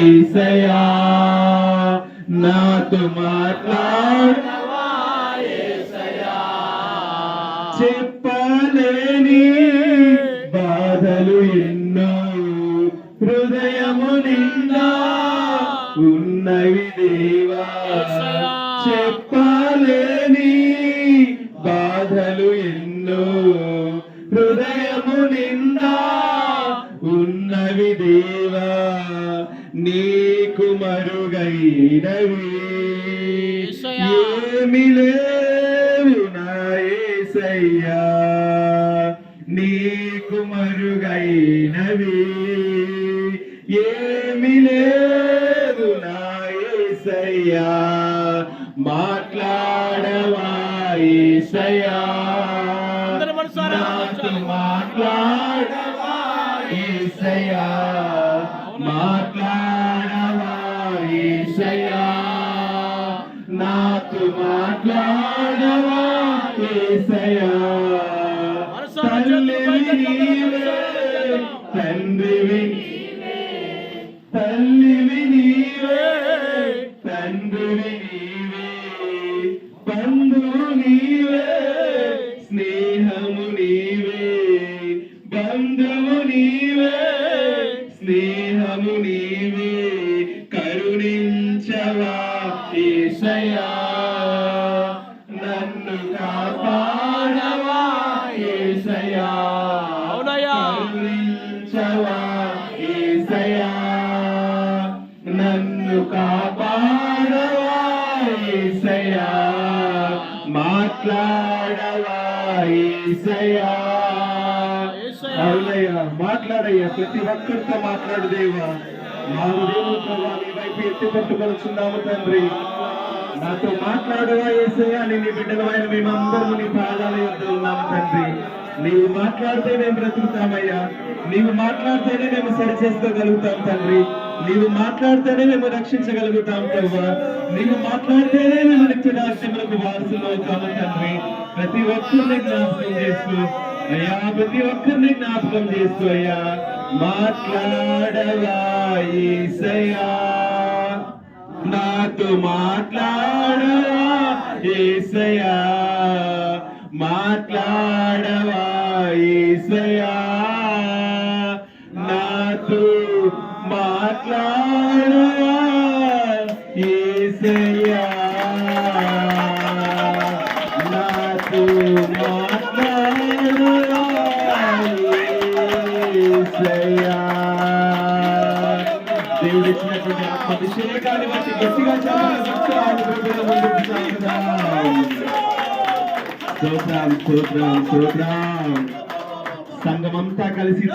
ఏసయ్యా నాతో మాట్లాడ చెప్పలేని బాధలు ఎన్నో హృదయము నిండా ఉన్నవి దేవా. చెప్పలేని బాధలు ఎన్నో హృదయము నీకు మరుగైనవి ఏమి లేవు నా యేసయ్యా నీకు మరుగైనవి ఏమి లేదు నా యేసయ్యా మాట్లాడవా యేసయ్యా నాతో మాట్లాడవా యేసయ్యా తల్లివి నీవే తండ్రివి తల్లివి నీవే తండ్రివి నీవే బంధువు నీవే స్నేహము నీవే బంధువు నీవే స్నేహము నీవే. కరుణించవా ఏసయ్యా నన్ను కాపాడవా ఏసయ్యా అవునయ్యా. కరుణించవా ఏసయ్యా నన్ను కాపాడవా ఏసయ్యా మాట్లాడవా ఏసయ్యా యేసయ్యా. అవునయ్యా మాట్లాడయ్యా ప్రతి ఒక్కరితో మాట్లాడు దేవా. మా దేవుడు ప్రభా వైపు ఎత్తి పట్టుకొలుచున్నాము తండ్రి. నాతో మాట్లాడవా ఏసయ్యా? నీ బిడ్డలమైన మేమందరము నీ పాదాల యొద్ద ఉన్నాము తండ్రి. నీవు మాట్లాడితే మేము బ్రతుకుతామయ్యా. నీవు మాట్లాడితేనే మేము సరిచేసుకోగలుగుతాం తండ్రి. నీవు మాట్లాడితేనే మేము రక్షించగలుగుతాం ప్రభా. నీవు మాట్లాడితేనే మేము నిత్య వారసులు అవుతాము తండ్రి. ప్రతి ఒక్కరిని జ్ఞాపకం చేస్తూ అయ్యా ప్రతి ఒక్కరిని జ్ఞాపకం చేస్తూ అయ్యా. మాట్లాడవా యేసయ్యా నాతో మాట్లాడవా ఏసయా మాట్లాడవా ఏసయా నాతో మాట్లాడవా ఏసయా దేవుడు ఇచ్చినటువంటి ఆత్మ అభిషేకాన్ని బట్టి గట్టిగా చెప్పాలి స్తోత్రం స్తోత్రం స్తోత్రం. సంఘమంతా కలిసి